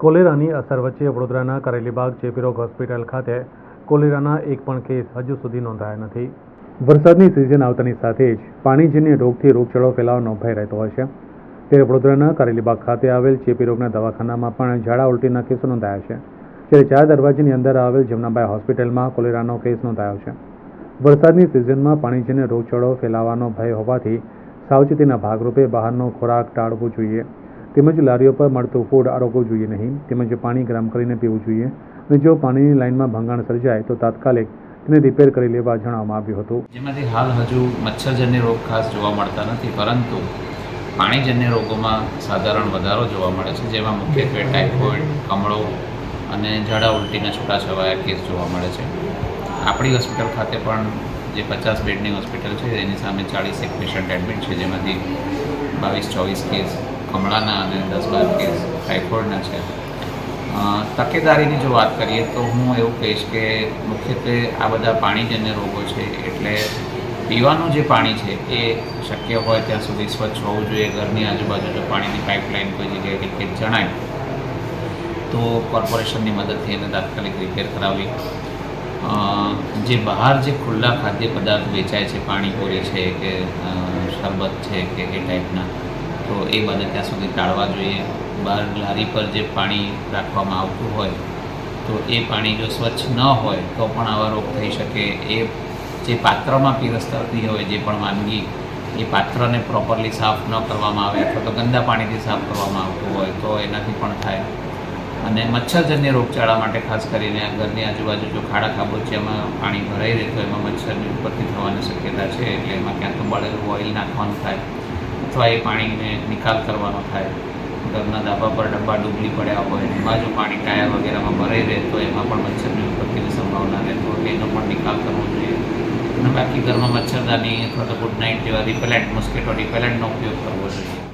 કોલેરાની અસર વચ્ચે વડોદરાના કરેલીબાગ ચેપીરોગ હોસ્પિટલ ખાતે કોલેરાના એક પણ કેસ હજુ સુધી નોંધાયા નથી. વરસાદની સિઝન આવતાની સાથે જ પાણીજન્ય રોગથી રોગચાળો ફેલાવાનો ભય રહેતો હોય છે. ત્યારે વડોદરાના કરેલીબાગ ખાતે આવેલ ચેપી રોગના દવાખાનામાં પણ ઝાડા ઉલટીના કેસો નોંધાયા છે. જ્યારે ચાર દરવાજાની અંદર આવેલ જમનાબાઈ હોસ્પિટલમાં કોલેરાનો કેસ નોંધાયો છે. વરસાદની સિઝનમાં પાણીજન્ય રોગચાળો ફેલાવાનો ભય હોવાથી સાવચેતીના ભાગરૂપે બહારનો ખોરાક ટાળવો જોઈએ. તેમજ લારીઓ પર મળતું ફૂડ આરોગવું જોઈએ નહીં. તેમજ પાણી ગરમ કરીને પીવું જોઈએ. અને જો પાણીની લાઇનમાં ભંગાણ સર્જાય તો તાત્કાલિક તેને રિપેર કરી લેવા જણાવવામાં આવ્યું હતું. જેમાંથી હાલ હજુ મચ્છરજન્ય રોગ ખાસ જોવા મળતા નથી, પરંતુ પાણીજન્ય રોગોમાં સાધારણ વધારો જોવા મળે છે, જેમાં મુખ્યત્વે ટાઇફોઇડ, કમળો અને ઝાડા ઉલટીના છૂટાછવાયા કેસ જોવા મળે છે. આપણી હોસ્પિટલ ખાતે પણ જે પચાસ બેડની હોસ્પિટલ છે, એની સામે ચાળીસ એક પેશન્ટ એડમિટ છે, જેમાંથી બાવીસ ચોવીસ કેસ કમળાના અને દસ બાર કેસ ટાઇફોઇડના છે. તકેદારીની જો વાત કરીએ તો હું એવું કહીશ કે મુખ્યત્વે આ બધા પાણીજન્ય રોગો છે એટલે પીવાનું જે પાણી છે એ શક્ય હોય ત્યાં સુધી સ્વચ્છ હોવું જોઈએ. ઘરની આજુબાજુ જો પાણીની પાઇપલાઇન કોઈ જગ્યાએ લીકેજ જણાય, તો કોર્પોરેશનની મદદથી એને તાત્કાલિક રિપેર કરાવવી. જે બહાર જે ખુલ્લા ખાદ્ય પદાર્થ વેચાય છે, પાણીપુરી છે કે શરબત છે કે એ ટાઈપના તો એ બને ત્યાં સુધી ટાળવા જોઈએ. બહાર લારી પર જે પાણી રાખવામાં આવતું હોય, તો એ પાણી જો સ્વચ્છ ન હોય, તો પણ આવા રોગ થઈ શકે. એ જે પાત્રમાં પીરસતી હોય, જે પણ વાનગી, એ પાત્રને પ્રોપરલી સાફ ન કરવામાં આવે અથવા તો ગંદા પાણીથી સાફ કરવામાં આવતું હોય, તો એનાથી પણ થાય. અને મચ્છરજન્ય રોગચાળા માટે ખાસ કરીને ઘરની આજુબાજુ જો ખાડા ખાબોચિયામાં પાણી ભરાઈ રહે તો એમાં મચ્છરની ઉત્પત્તિ થવાની શક્યતા છે, એટલે એમાં ક્યાં તો બળેલું ઓઇલ નાખવાનું થાય. અથવા એ પાણીને નિકાલ કરવાનો થાય. ઘરના ધાબા પર ડબ્બા ડૂબલી પડ્યા હોય એમાં જો પાણી ટાયર વગેરેમાં ભરાઈ રહે તો એમાં પણ મચ્છરની ઉત્પત્તિની સંભાવના રહે તો એનો પણ નિકાલ કરવો જોઈએ. અને બાકી ઘરમાં મચ્છરદાની અથવા તો ગુડ નાઇટ જેવા રિપેલેન્ટ મોસ્કીટો રિપેલેન્ટનો ઉપયોગ કરવો જોઈએ.